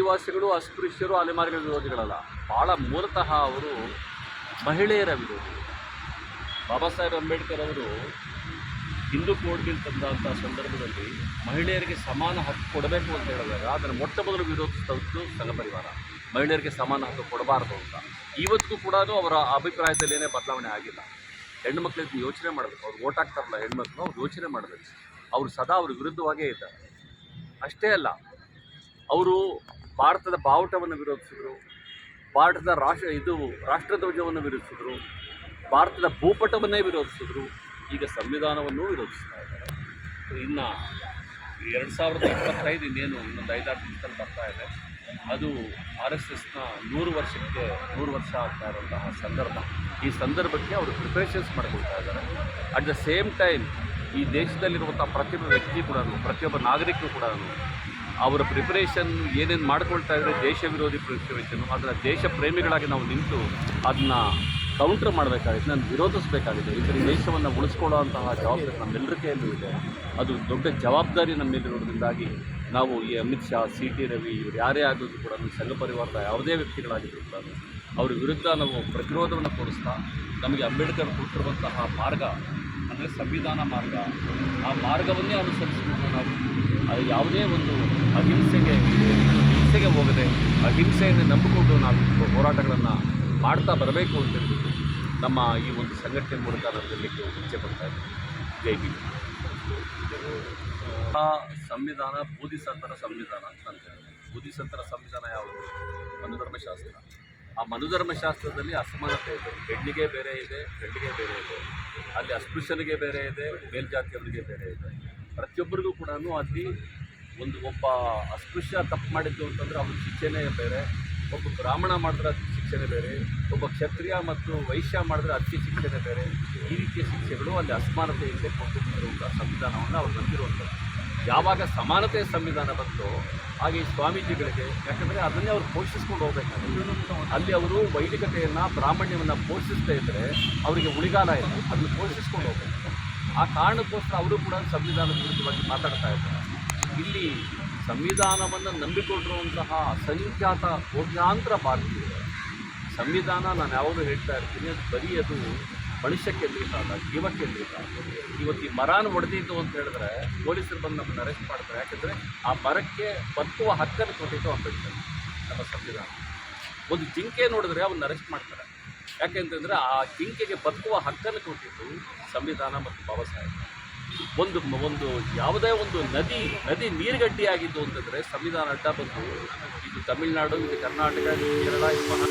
ಆದಿವಾಸಿಗಳು, ಅಸ್ಪೃಶ್ಯರು ಅಲೆಮಾರಿನ ವಿರೋಧಿಗಳಲ್ಲ. ಭಾಳ ಮೂಲತಃ ಅವರು ಮಹಿಳೆಯರ ವಿರೋಧಿಗಳು. ಬಾಬಾ ಸಾಹೇಬ್ ಅಂಬೇಡ್ಕರ್ ಅವರು ಹಿಂದೂ ಕೋಡ್ ಬಿಲ್ ತಂದಂಥ ಸಂದರ್ಭದಲ್ಲಿ ಮಹಿಳೆಯರಿಗೆ ಸಮಾನ ಹಕ್ಕು ಕೊಡಬೇಕು ಅಂತ ಹೇಳಿದಾಗ, ಅದನ್ನು ಮೊಟ್ಟ ಮೊದಲು ವಿರೋಧಿಸಿದದ್ದು ಸಂಘ ಪರಿವಾರ. ಮಹಿಳೆಯರಿಗೆ ಸಮಾನ ಹಕ್ಕು ಕೊಡಬಾರ್ದು ಅಂತ. ಇವತ್ತಿಗೂ ಕೂಡ ಅವರ ಅಭಿಪ್ರಾಯದಲ್ಲಿ ಏನೇ ಬದಲಾವಣೆ ಆಗಿಲ್ಲ. ಹೆಣ್ಣು ಯೋಚನೆ ಮಾಡಬೇಕು. ಅವ್ರು ಓಟ್ ಹಾಕ್ತಾರಲ್ಲ ಹೆಣ್ಮಕ್ಳು, ಅವ್ರು ಯೋಚನೆ ಮಾಡಬೇಕು. ಅವರು ಸದಾ ಅವ್ರ ವಿರುದ್ಧವಾಗೇ ಇದ್ದಾರೆ. ಅಷ್ಟೇ ಅಲ್ಲ, ಅವರು ಭಾರತದ ಬಾವುಟವನ್ನು ವಿರೋಧಿಸಿದರು. ಭಾರತದ ರಾಷ್ಟ್ರ, ಇದು ರಾಷ್ಟ್ರಧ್ವಜವನ್ನು ವಿರೋಧಿಸಿದರು. ಭಾರತದ ಭೂಪಟವನ್ನೇ ವಿರೋಧಿಸಿದರು. ಈಗ ಸಂವಿಧಾನವನ್ನು ವಿರೋಧಿಸ್ತಾ ಇದ್ದಾರೆ. ಇನ್ನು ಎರಡು ಸಾವಿರದ ಇಪ್ಪತ್ತೈದು ಇನ್ನೇನು ಇನ್ನೊಂದು ಐದಾರು ದಿನದಲ್ಲಿ ಬರ್ತಾ ಇದೆ. ಅದು ಆರ್ ಎಸ್ ಎಸ್ನ ನೂರು ವರ್ಷಕ್ಕೆ ನೂರು ವರ್ಷ ಆಗ್ತಾ ಇರುವಂತಹ ಸಂದರ್ಭ. ಈ ಸಂದರ್ಭಕ್ಕೆ ಅವರು ಪ್ರಿಪ್ರೇಷನ್ಸ್ ಮಾಡಿಕೊಳ್ತಾ ಇದ್ದಾರೆ. ಅಟ್ ದ ಸೇಮ್ ಟೈಮ್ ಈ ದೇಶದಲ್ಲಿರುವಂಥ ಪ್ರತಿಯೊಬ್ಬ ವ್ಯಕ್ತಿ ಕೂಡ ಪ್ರತಿಯೊಬ್ಬ ನಾಗರಿಕರು ಕೂಡ ಅವರ ಪ್ರಿಪರೇಷನ್ ಏನೇನು ಮಾಡ್ಕೊಳ್ತಾ ಇದ್ದಾರೆ ದೇಶ ವಿರೋಧಿ ಪ್ರಿಪರೇಷನ್ ಅದರ ದೇಶ ಪ್ರೇಮಿಗಳಾಗಿ ನಾವು ನಿಂತು ಅದನ್ನ ಕೌಂಟರ್ ಮಾಡಬೇಕಾಗಿದೆ ನಾನು ವಿರೋಧಿಸಬೇಕಾಗಿದೆ. ಈ ದೇಶವನ್ನು ಉಳಿಸ್ಕೊಳ್ಳುವಂತಹ ಜವಾಬ್ದಾರಿ ನಮ್ಮೆಲ್ಲರ ಕೈಯಲ್ಲೂ ಇದೆ. ಅದು ದೊಡ್ಡ ಜವಾಬ್ದಾರಿ ನಮ್ಮ ಮೇಲಿರೋದ್ರಿಂದಾಗಿ ನಾವು ಈ ಅಮಿತ್ ಶಾ ಸಿ ಟಿ ರವಿ ಇವರು ಯಾರೇ ಆಗೋದು ಕೂಡ ಸಂಘ ಪರಿವಾರದ ಯಾವುದೇ ವ್ಯಕ್ತಿಗಳಾಗಿದ್ದರೂ ಕೂಡ ಅವ್ರ ವಿರುದ್ಧ ನಾವು ಪ್ರತಿರೋಧವನ್ನು ತೋರಿಸ್ತಾ, ನಮಗೆ ಅಂಬೇಡ್ಕರ್ ಕೊಟ್ಟಿರುವಂತಹ ಮಾರ್ಗ ಅಂದರೆ ಸಂವಿಧಾನ ಮಾರ್ಗ. ಆ ಮಾರ್ಗವನ್ನೇ ಅನುಸರಿಸಿಕೊಂಡು ನಾವು ಯಾವುದೇ ಒಂದು ಅಹಿಂಸೆಗೆ, ಹಿಂಸೆಗೆ ಹೋಗದೆ, ಅಹಿಂಸೆಯನ್ನು ನಂಬಿಕೊಂಡು ನಾವು ಹೋರಾಟಗಳನ್ನು ಮಾಡ್ತಾ ಬರಬೇಕು ಅಂತ ಹೇಳ್ಬಿಟ್ಟು ನಮ್ಮ ಈ ಒಂದು ಸಂಘಟನೆ ಮೂಲಕ ನಾನು ಹೇಳಲಿಕ್ಕೆ ಇಚ್ಛೆ ಪಡ್ತಾ ಇದ್ದೀನಿ. ಜೈ ಬಿ ಆ ಸಂವಿಧಾನ, ಬೋಧಿಸಂತರ ಸಂವಿಧಾನ ಅಂತ ಹೇಳ್ತಾರೆ ಬೋಧಿಸತ್ತರ ಸಂವಿಧಾನ ಯಾವುದು? ಮನುಧರ್ಮಶಾಸ್ತ್ರ. ಆ ಮನುಧರ್ಮಶಾಸ್ತ್ರದಲ್ಲಿ ಅಸಮಾನತೆ ಇದೆ. ಹೆಣ್ಣಿಗೆ ಬೇರೆ ಇದೆ, ಗಂಡಿಗೆ ಬೇರೆ ಇದೆ. ಅಲ್ಲಿ ಅಸ್ಪೃಶ್ಯನಿಗೆ ಬೇರೆ ಇದೆ, ಮೇಲ್ಜಾತಿಯವರಿಗೆ ಬೇರೆ ಇದೆ. ಪ್ರತಿಯೊಬ್ಬರಿಗೂ ಕೂಡ ಅಲ್ಲಿ ಒಂದು ಒಬ್ಬ ಅಸ್ಪೃಶ್ಯ ತಪ್ಪು ಮಾಡಿದ್ದು ಅಂತಂದರೆ ಅವ್ರ ಶಿಕ್ಷೆನೇ ಬೇರೆ. ಒಬ್ಬ ಬ್ರಾಹ್ಮಣ ಮಾಡಿದ್ರೆ ಅತಿ ಶಿಕ್ಷೆನೇ ಬೇರೆ. ಒಬ್ಬ ಕ್ಷತ್ರಿಯ ಮತ್ತು ವೈಶ್ಯ ಮಾಡಿದ್ರೆ ಅತಿ ಶಿಕ್ಷೆನೇ ಬೇರೆ. ಈ ರೀತಿಯ ಶಿಕ್ಷೆಗಳು ಅಲ್ಲಿ ಅಸಮಾನತೆಯಿಂದ ಕೊಟ್ಟಿರುವಂಥ ಸಂವಿಧಾನವನ್ನು ಅವ್ರು ನಂಬಿರುವಂಥದ್ದು. ಯಾವಾಗ ಸಮಾನತೆಯ ಸಂವಿಧಾನ ಬಂತು ಹಾಗೆ ಸ್ವಾಮೀಜಿಗಳಿಗೆ, ಯಾಕಂದರೆ ಅದನ್ನೇ ಅವ್ರು ಪೋಷಿಸ್ಕೊಂಡು ಹೋಗ್ಬೇಕಾದ್ರೆ ಅಲ್ಲಿ ಅವರು ವೈದಿಕತೆಯನ್ನು, ಬ್ರಾಹ್ಮಣ್ಯವನ್ನು ಪೋಷಿಸ್ತಾ ಇದ್ದರೆ ಅವರಿಗೆ ಉಳಿಗಾಲ ಇದೆ ಅದನ್ನು ಪೋಷಿಸ್ಕೊಂಡು ಹೋಗ್ಬೇಕು. ಆ ಕಾರಣಕ್ಕೋಸ್ಕರ ಅವರು ಕೂಡ ಸಂವಿಧಾನದ ವಿರುದ್ಧವಾಗಿ ಮಾತಾಡ್ತಾ ಇದ್ದಾರೆ. ಇಲ್ಲಿ ಸಂವಿಧಾನವನ್ನು ನಂಬಿಕೊಂಡಿರುವಂತಹ ಅಸಂಖ್ಯಾತ ಕೋಟ್ಯಾಂತರ ಭಾರತೀಯರು, ಸಂವಿಧಾನ ನಾನು ಯಾವಾಗಲೂ ಹೇಳ್ತಾ ಇರ್ತೀನಿ, ಅದು ಬರೀ ಅದು ಮನುಷ್ಯಕ್ಕೆ ಅಲ್ಲ ಜೀವ ಕೇಂದ್ರಿತ ಇವತ್ತು ಈ ಮರಾನ ಹೊಡೆದಿದ್ದು ಅಂತ ಹೇಳಿದ್ರೆ ಪೊಲೀಸರು ಬಂದು ನಮ್ಮನ್ನು ಅರೆಸ್ಟ್ ಮಾಡ್ತಾರೆ. ಯಾಕಂದರೆ ಆ ಮರಕ್ಕೆ ಬತ್ತುವ ಹಕ್ಕನ್ನು ಕೊಟ್ಟಿದ್ದು ಅಂಬೇಡ್ಕರ್, ನಮ್ಮ ಸಂವಿಧಾನ. ಒಂದು ಜಿಂಕೆ ನೋಡಿದ್ರೆ ಅವನ್ನ ಅರೆಸ್ಟ್ ಮಾಡ್ತಾರೆ. ಯಾಕೆಂತಂದರೆ ಆ ಜಿಂಕೆಗೆ ಬತ್ತುವ ಹಕ್ಕನ್ನು ಕೊಟ್ಟಿದ್ದು ಸಂವಿಧಾನ ಮತ್ತು ಬಾಬಾ ಸಾಹೇಬ್. ಒಂದು ಒಂದು ಯಾವುದೇ ಒಂದು ನದಿ ನದಿ ನೀರುಗಡ್ಡೆಯಾಗಿದ್ದು ಅಂತಂದರೆ ಸಂವಿಧಾನ ಅಡ್ಡ ಬಂದು ಇದು ತಮಿಳುನಾಡು, ಇದು ಕರ್ನಾಟಕ, ಇದು ಕೇರಳ, ಇದು ಮಹಾ